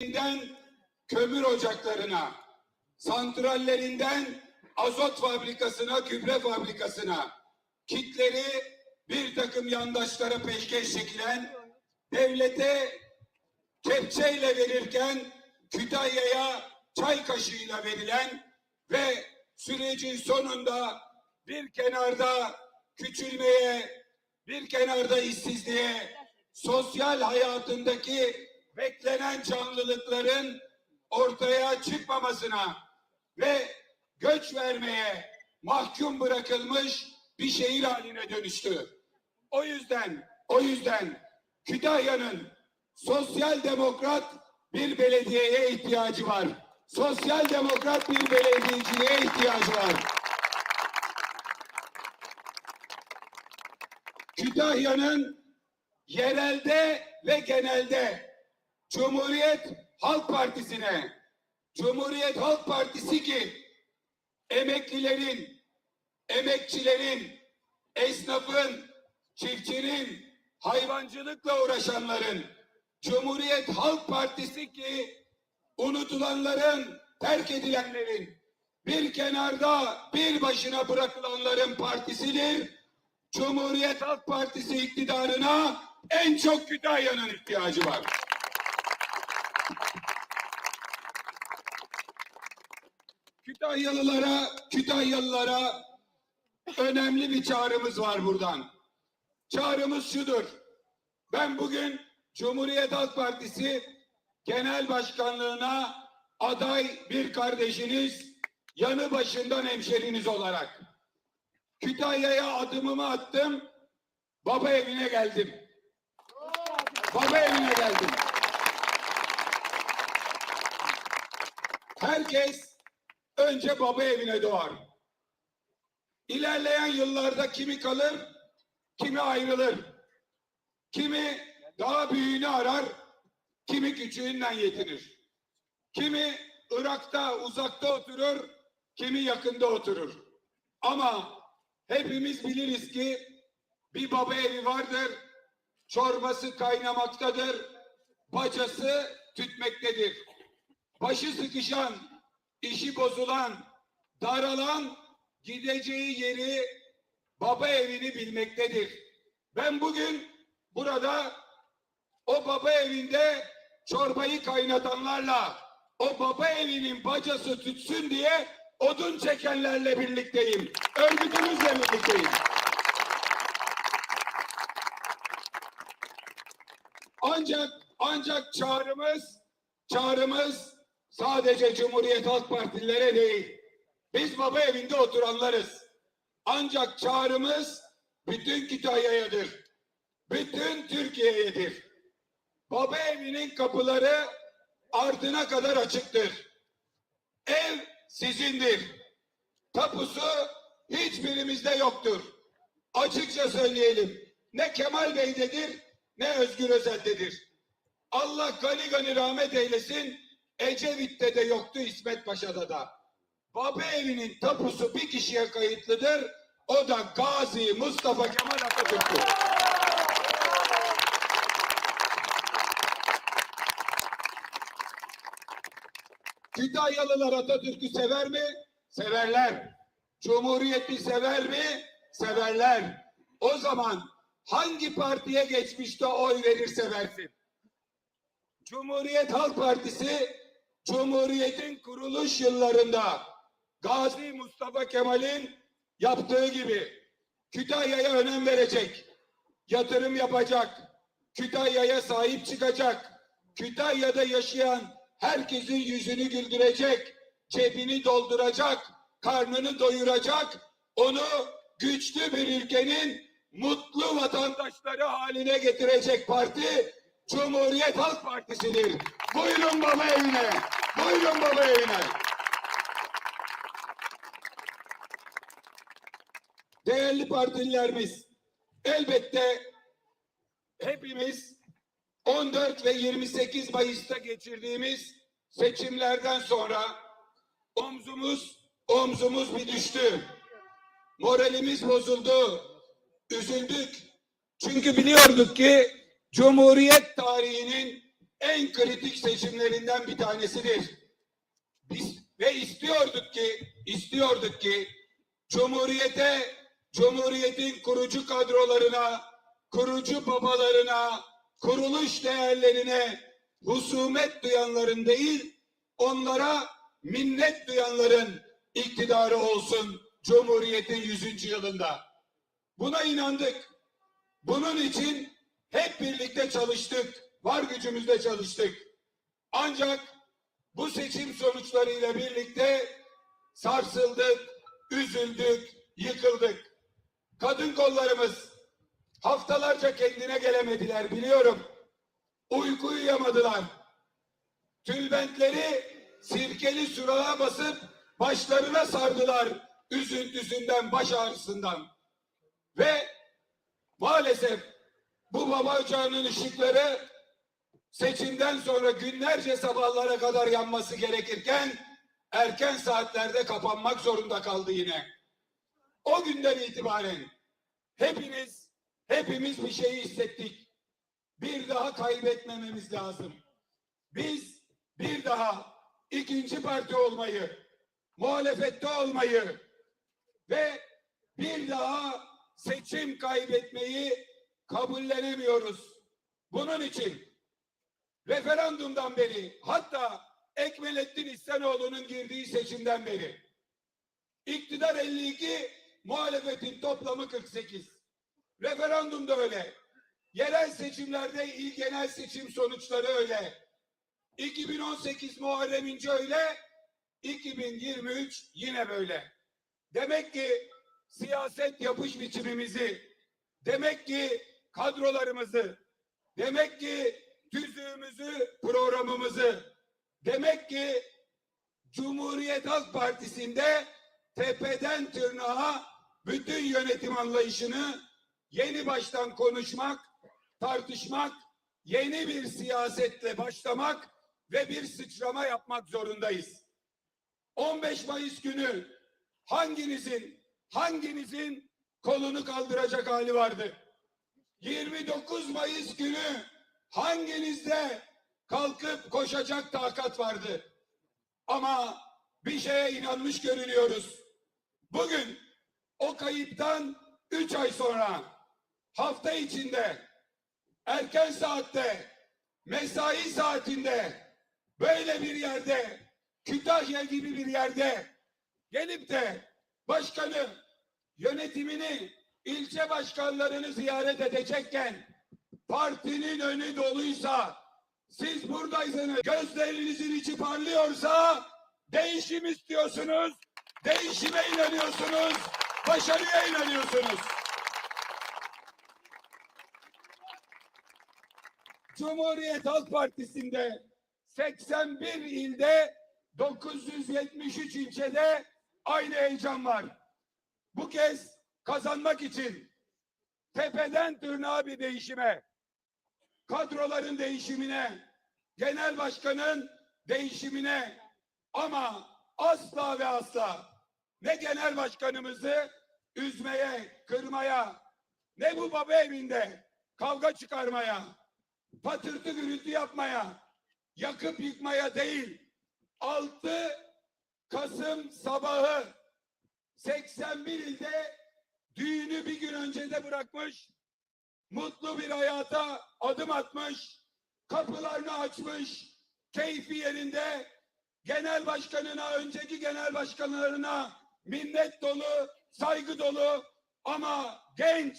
santrallerinden kömür ocaklarına, santrallerinden azot fabrikasına, gübre fabrikasına, kitleri bir takım yandaşlara peşkeş çekilen, devlete kepçeyle verirken Kütahya'ya çay kaşığıyla verilen ve sürecin sonunda bir kenarda küçülmeye, bir kenarda işsizliğe, sosyal hayatındaki beklenen canlılıkların ortaya çıkmamasına ve göç vermeye mahkum bırakılmış bir şehir haline dönüştü. O yüzden, o yüzden Kütahya'nın sosyal demokrat bir belediyeye ihtiyacı var. Sosyal demokrat bir belediyeciye ihtiyacı var. Kütahya'nın yerelde ve genelde Cumhuriyet Halk Partisi'ne, Cumhuriyet Halk Partisi ki emeklilerin, emekçilerin, esnafın, çiftçinin, hayvancılıkla uğraşanların, Cumhuriyet Halk Partisi ki unutulanların, terk edilenlerin, bir kenarda bir başına bırakılanların partisidir. Cumhuriyet Halk Partisi iktidarına en çok Kütahya'nın ihtiyacı var. Kütahyalılara, Kütahyalılara önemli bir çağrımız var buradan. Çağrımız şudur. Ben bugün Cumhuriyet Halk Partisi Genel Başkanlığına aday bir kardeşiniz, yanı başından hemşeriniz olarak Kütahya'ya adımımı attım, baba evine geldim. Baba evine geldim. Herkes önce baba evine doğar. İlerleyen yıllarda kimi kalır, kimi ayrılır. Kimi daha büyüğünü arar, kimi küçüğünden yetinir. Kimi Irak'ta, uzakta oturur, kimi yakında oturur. Ama hepimiz biliriz ki bir baba evi vardır, çorbası kaynamaktadır, bacası tütmektedir. Başı sıkışan, işi bozulan, daralan gideceği yeri baba evini bilmektedir. Ben bugün burada o baba evinde çorbayı kaynatanlarla o baba evinin bacası tütsün diye odun çekenlerle birlikteyim. Örgütümüzle birlikteyim. Ancak ancak çağrımız çağrımız sadece Cumhuriyet Halk Partililere değil. Biz baba evinde oturanlarız. Ancak çağrımız bütün Kütahya'yadır. Bütün Türkiye'yedir. Baba evinin kapıları ardına kadar açıktır. Ev sizindir. Tapusu hiçbirimizde yoktur. Açıkça söyleyelim. Ne Kemal Bey'dedir ne Özgür Özel'dedir. Allah gani gani rahmet eylesin. Ecevit'te de yoktu İsmet Paşa'da da. Baba evinin tapusu bir kişiye kayıtlıdır. O da Gazi Mustafa Kemal Atatürk'tür. Kütahyalılar Atatürk'ü sever mi? Severler. Cumhuriyeti sever mi? Severler. O zaman hangi partiye geçmişte oy verirse versin. Cumhuriyet Halk Partisi Cumhuriyet'in kuruluş yıllarında Gazi Mustafa Kemal'in yaptığı gibi Kütahya'ya önem verecek, yatırım yapacak, Kütahya'ya sahip çıkacak, Kütahya'da yaşayan herkesin yüzünü güldürecek, cebini dolduracak, karnını doyuracak, onu güçlü bir ülkenin mutlu vatandaşları haline getirecek parti Cumhuriyet Halk Partisi'dir. Buyurun baba evine, buyurun baba evine. Değerli partililerimiz, elbette hepimiz 14 ve 28 Mayıs'ta geçirdiğimiz seçimlerden sonra omzumuz omzumuz bir düştü. Moralimiz bozuldu. Üzüldük. Çünkü biliyorduk ki Cumhuriyet tarihinin en kritik seçimlerinden bir tanesidir. Biz ve istiyorduk ki istiyorduk ki Cumhuriyete Cumhuriyetin kurucu kadrolarına, kurucu babalarına, kuruluş değerlerine husumet duyanların değil, onlara minnet duyanların iktidarı olsun Cumhuriyet'in 100. yılında. Buna inandık. Bunun için hep birlikte çalıştık. Var gücümüzle çalıştık. Ancak bu seçim sonuçlarıyla birlikte sarsıldık, üzüldük, yıkıldık. Kadın kollarımız haftalarca kendine gelemediler biliyorum. Uyku uyuyamadılar. Tülbentleri sirkeli surağa basıp başlarına sardılar üzüntüsünden, baş ağrısından. Ve maalesef bu baba ocağının ışıkları seçimden sonra günlerce sabahlara kadar yanması gerekirken erken saatlerde kapanmak zorunda kaldı yine. O günden itibaren hepiniz, hepimiz bir şeyi hissettik. Bir daha kaybetmememiz lazım. Biz bir daha ikinci parti olmayı, muhalefette olmayı ve bir daha seçim kaybetmeyi kabullenemiyoruz. Bunun için referandumdan beri hatta Ekmelettin İhsanoğlu'nun girdiği seçimden beri iktidar 52, muhalefetin toplamı 48. Referandumda öyle. Yerel seçimlerde il genel seçim sonuçları öyle. 2018 Muharrem İnce öyle. 2023 yine böyle. Demek ki siyaset yapış biçimimizi, demek ki kadrolarımızı, demek ki tüzüğümüzü, programımızı, demek ki Cumhuriyet Halk Partisi'nde tepeden tırnağa bütün yönetim anlayışını yeni baştan konuşmak, tartışmak, yeni bir siyasetle başlamak ve bir sıçrama yapmak zorundayız. 15 Mayıs günü hanginizin hanginizin kolunu kaldıracak hali vardı? 29 Mayıs günü hanginizde kalkıp koşacak takat vardı? Ama bir şeye inanmış görünüyoruz. Bugün o kayıptan 3 ay sonra hafta içinde erken saatte mesai saatinde böyle bir yerde Kütahya gibi bir yerde gelip de başkanı yönetimini ilçe başkanlarını ziyaret edecekken partinin önü doluysa siz buradaysanız gözlerinizin içi parlıyorsa değişim istiyorsunuz değişime inanıyorsunuz başarıya inanıyorsunuz Cumhuriyet Halk Partisi'nde 81 ilde 973 ilçede aynı heyecan var. Bu kez kazanmak için tepeden tırnağa bir değişime, kadroların değişimine, genel başkanın değişimine. Ama asla ve asla ne genel başkanımızı üzmeye, kırmaya, ne bu baba evinde kavga çıkarmaya, patırtı gürültü yapmaya, yakıp yıkmaya değil, 6 Kasım sabahı 81 ilde düğünü bir gün önce de bırakmış, mutlu bir hayata adım atmış, kapılarını açmış, keyfi yerinde, genel başkanına, önceki genel başkanlarına minnet dolu, saygı dolu ama genç,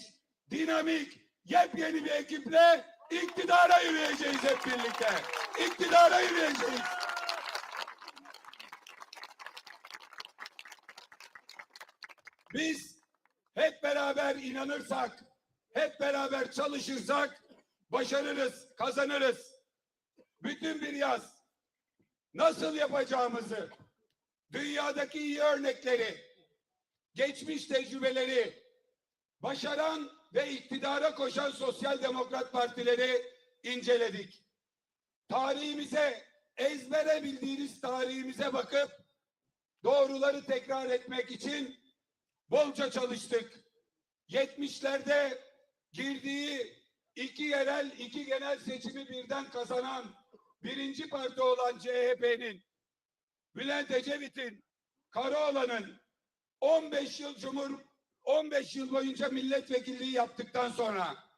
dinamik, yepyeni bir ekiple iktidara yürüyeceğiz hep birlikte. İktidara yürüyeceğiz. Biz hep beraber inanırsak, hep beraber çalışırsak başarırız, kazanırız. Bütün bir yaz nasıl yapacağımızı, dünyadaki iyi örnekleri, geçmiş tecrübeleri, başaran ve iktidara koşan sosyal demokrat partileri inceledik. Tarihimize, ezbere bildiğiniz tarihimize bakıp doğruları tekrar etmek için bolca çalıştık. 70'lerde girdiği iki yerel, iki genel seçimi birden kazanan birinci parti olan CHP'nin, Bülent Ecevit'in, Karaoğlan'ın 15 yıl Cumhur 15 yıl boyunca milletvekilliği yaptıktan sonra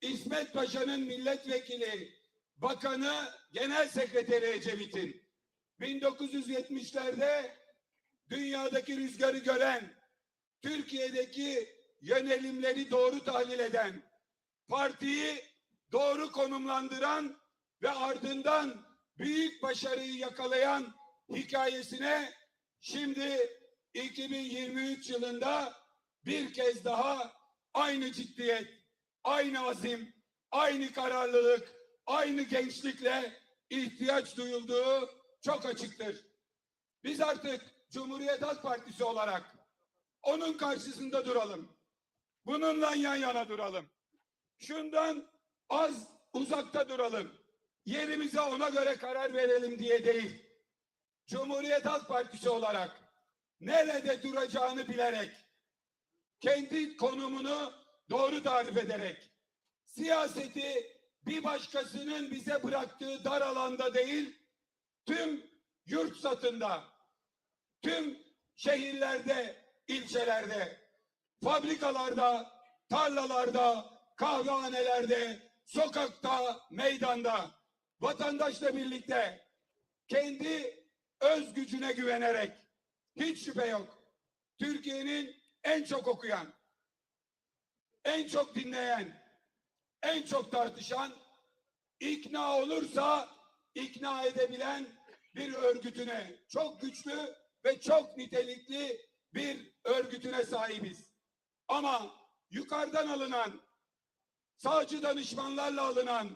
İsmet Paşa'nın milletvekili, bakanı, genel sekreteri Ecevit'in 1970'lerde dünyadaki rüzgarı gören, Türkiye'deki yönelimleri doğru tahlil eden, partiyi doğru konumlandıran ve ardından büyük başarıyı yakalayan hikayesine şimdi 2023 yılında bir kez daha aynı ciddiyet, aynı azim, aynı kararlılık, aynı gençlikle ihtiyaç duyulduğu çok açıktır. Biz artık Cumhuriyet Halk Partisi olarak onun karşısında duralım. Bununla yan yana duralım. Şundan az uzakta duralım. Yerimize ona göre karar verelim diye değil. Cumhuriyet Halk Partisi olarak nerede duracağını bilerek, kendi konumunu doğru tarif ederek, siyaseti bir başkasının bize bıraktığı dar alanda değil, tüm yurt satında, tüm şehirlerde, ilçelerde, fabrikalarda, tarlalarda, kahvehanelerde, sokakta, meydanda, vatandaşla birlikte kendi öz gücüne güvenerek hiç şüphe yok. Türkiye'nin en çok okuyan, en çok dinleyen, en çok tartışan, ikna olursa ikna edebilen bir örgütüne, çok güçlü ve çok nitelikli bir örgütüne sahibiz. Ama yukarıdan alınan, sağcı danışmanlarla alınan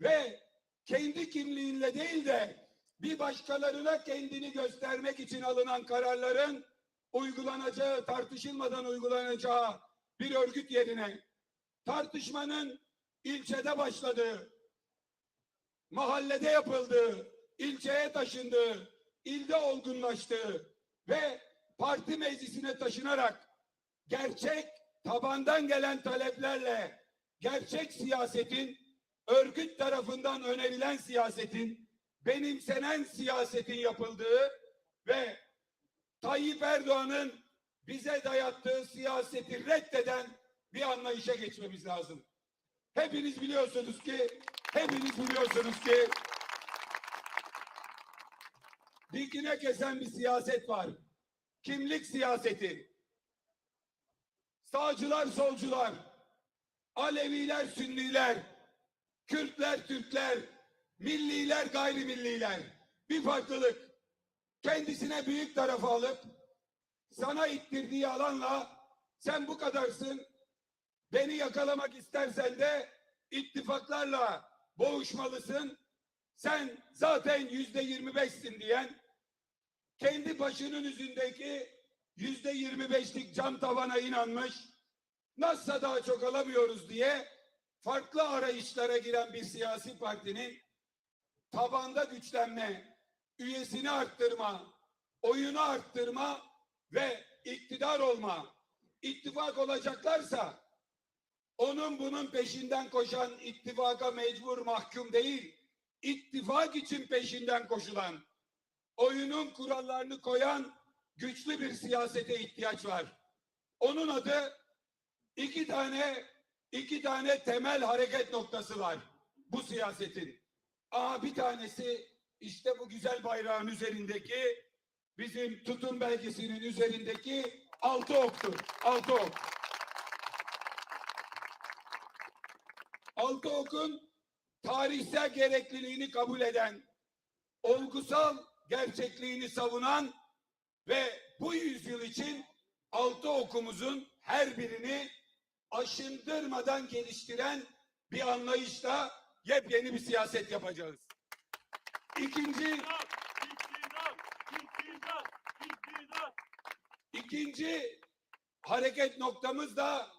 ve kendi kimliğinle değil de bir başkalarına kendini göstermek için alınan kararların uygulanacağı, tartışılmadan uygulanacağı bir örgüt yerine tartışmanın ilçede başladığı, mahallede yapıldığı, ilçeye taşındığı, ilde olgunlaştığı ve parti meclisine taşınarak gerçek tabandan gelen taleplerle gerçek siyasetin örgüt tarafından önerilen siyasetin benimsenen siyasetin yapıldığı ve Tayyip Erdoğan'ın bize dayattığı siyaseti reddeden bir anlayışa geçmemiz lazım. Hepiniz biliyorsunuz ki, hepiniz biliyorsunuz ki dikine kesen bir siyaset var. Kimlik siyaseti. Sağcılar, solcular, Aleviler, Sünniler, Kürtler, Türkler, milliler, gayrimilliler. Bir farklılık. Kendisine büyük tarafı alıp sana ittirdiği alanla sen bu kadarsın. Beni yakalamak istersen de ittifaklarla boğuşmalısın. Sen zaten yüzde yirmi beşsin diyen kendi başının üzerindeki yüzde yirmi beşlik cam tavana inanmış nasılsa daha çok alamıyoruz? diye farklı arayışlara giren bir siyasi partinin tabanda güçlenme, üyesini arttırma, oyunu arttırma ve iktidar olma, ittifak olacaklarsa onun bunun peşinden koşan ittifaka mecbur mahkum değil, ittifak için peşinden koşulan, oyunun kurallarını koyan güçlü bir siyasete ihtiyaç var. Onun adı iki tane iki tane temel hareket noktası var bu siyasetin. Aa bir tanesi işte bu güzel bayrağın üzerindeki bizim tutum belgesinin üzerindeki altı oktur. Altı ok. Altı okun tarihsel gerekliliğini kabul eden, olgusal gerçekliğini savunan ve bu yüzyıl için altı okumuzun her birini aşındırmadan geliştiren bir anlayışla yepyeni bir siyaset yapacağız. İkinci, ikinci hareket noktamız da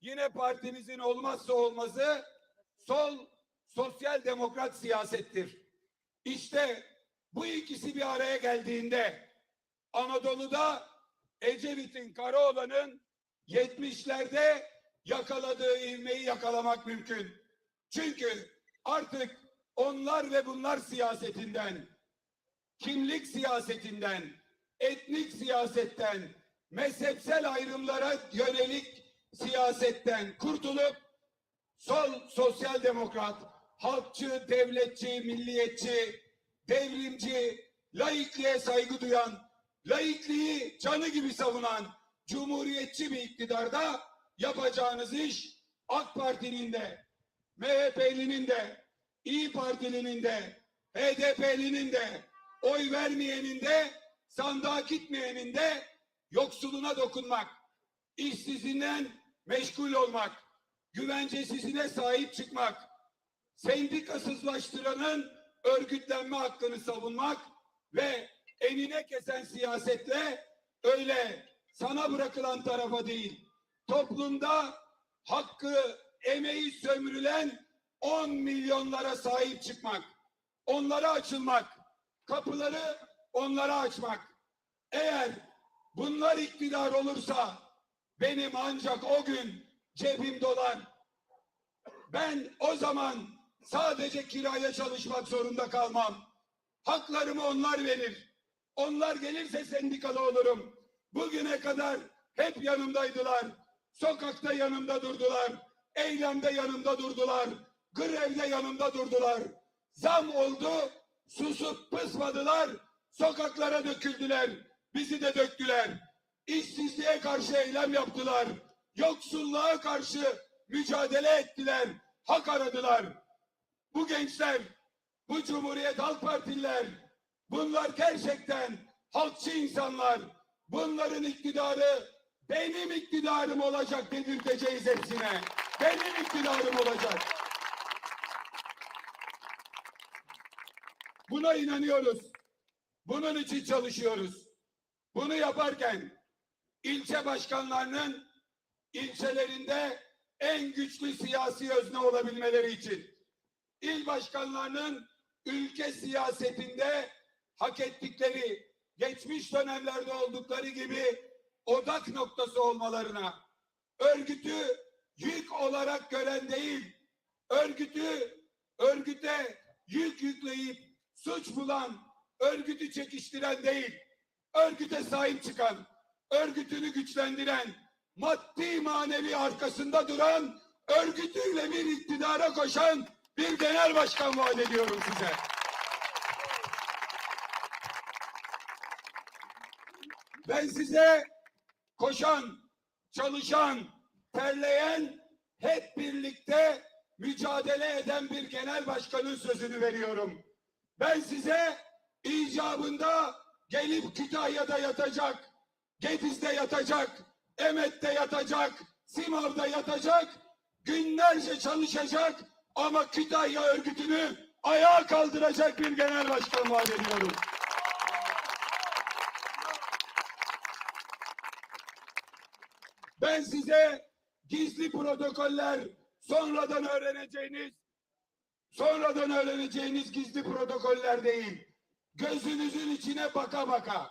yine partimizin olmazsa olmazı sol sosyal demokrat siyasettir. İşte bu ikisi bir araya geldiğinde Anadolu'da Ecevit'in Karaoğlan'ın 70'lerde yakaladığı ivmeyi yakalamak mümkün. Çünkü artık onlar ve bunlar siyasetinden, kimlik siyasetinden, etnik siyasetten, mezhepsel ayrımlara yönelik siyasetten kurtulup sol sosyal demokrat, halkçı, devletçi, milliyetçi, devrimci, laikliğe saygı duyan, laikliği canı gibi savunan cumhuriyetçi bir iktidarda yapacağınız iş AK Parti'nin de, MHP'linin de, İyi Partili'nin de, HDP'linin de, oy vermeyenin de, sandığa gitmeyenin de yoksuluna dokunmak, işsizinden meşgul olmak, güvencesizine sahip çıkmak, sendikasızlaştıranın örgütlenme hakkını savunmak ve enine kesen siyasetle öyle sana bırakılan tarafa değil, toplumda hakkı, emeği sömürülen 10 milyonlara sahip çıkmak, onlara açılmak, kapıları onlara açmak. Eğer bunlar iktidar olursa benim ancak o gün cebim dolar. Ben o zaman sadece kiraya çalışmak zorunda kalmam. Haklarımı onlar verir. Onlar gelirse sendikalı olurum. Bugüne kadar hep yanımdaydılar. Sokakta yanımda durdular. Eylemde yanımda durdular. Grevde yanımda durdular. Zam oldu, susup pısmadılar. Sokaklara döküldüler. Bizi de döktüler. İşsizliğe karşı eylem yaptılar. Yoksulluğa karşı mücadele ettiler. Hak aradılar. Bu gençler, bu Cumhuriyet Halk Partililer, bunlar gerçekten halkçı insanlar. Bunların iktidarı benim iktidarım olacak dedirteceğiz hepsine. Benim iktidarım olacak. Buna inanıyoruz. Bunun için çalışıyoruz. Bunu yaparken ilçe başkanlarının ilçelerinde en güçlü siyasi özne olabilmeleri için il başkanlarının ülke siyasetinde hak ettikleri geçmiş dönemlerde oldukları gibi odak noktası olmalarına örgütü yük olarak gören değil örgütü örgüte yük yükleyip suç bulan örgütü çekiştiren değil örgüte sahip çıkan örgütünü güçlendiren maddi manevi arkasında duran örgütüyle bir iktidara koşan bir genel başkan vaat ediyorum size. Ben size koşan, çalışan, terleyen, hep birlikte mücadele eden bir genel başkanın sözünü veriyorum. Ben size icabında gelip Kütahya'da yatacak, Gediz'de yatacak, Emet'te yatacak, Simav'da yatacak, günlerce çalışacak ama Kütahya örgütünü ayağa kaldıracak bir genel başkan vaat ediyorum. Ben size gizli protokoller, sonradan öğreneceğiniz, sonradan öğreneceğiniz gizli protokoller değil. Gözünüzün içine baka baka.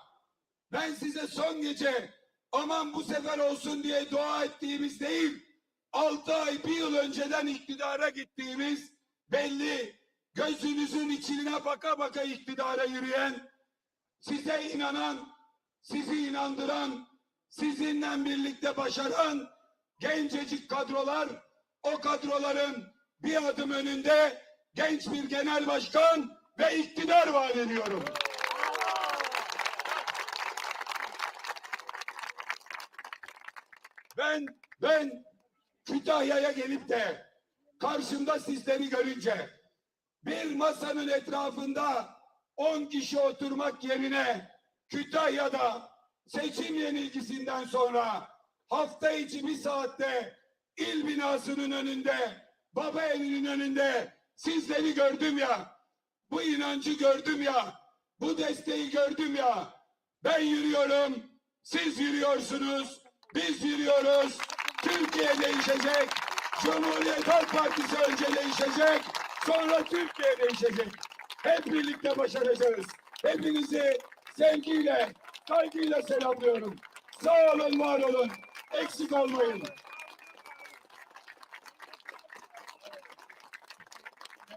Ben size son gece aman bu sefer olsun diye dua ettiğimiz değil, altı ay bir yıl önceden iktidara gittiğimiz belli. Gözünüzün içine baka baka iktidara yürüyen, size inanan, sizi inandıran, sizinle birlikte başaran gencecik kadrolar, o kadroların bir adım önünde genç bir genel başkan ve iktidar vaat ediyorum. Ben ben Kütahya'ya gelip de karşımda sizleri görünce bir masanın etrafında 10 kişi oturmak yerine Kütahya'da seçim yenilgisinden sonra hafta içi bir saatte il binasının önünde, baba evinin önünde sizleri gördüm ya, bu inancı gördüm ya, bu desteği gördüm ya. Ben yürüyorum, siz yürüyorsunuz, biz yürüyoruz. Türkiye değişecek. Cumhuriyet Halk Partisi önce değişecek, sonra Türkiye değişecek. Hep birlikte başaracağız. Hepinizi sevgiyle, saygıyla selamlıyorum. Sağ olun, var olun. Eksik olmayın.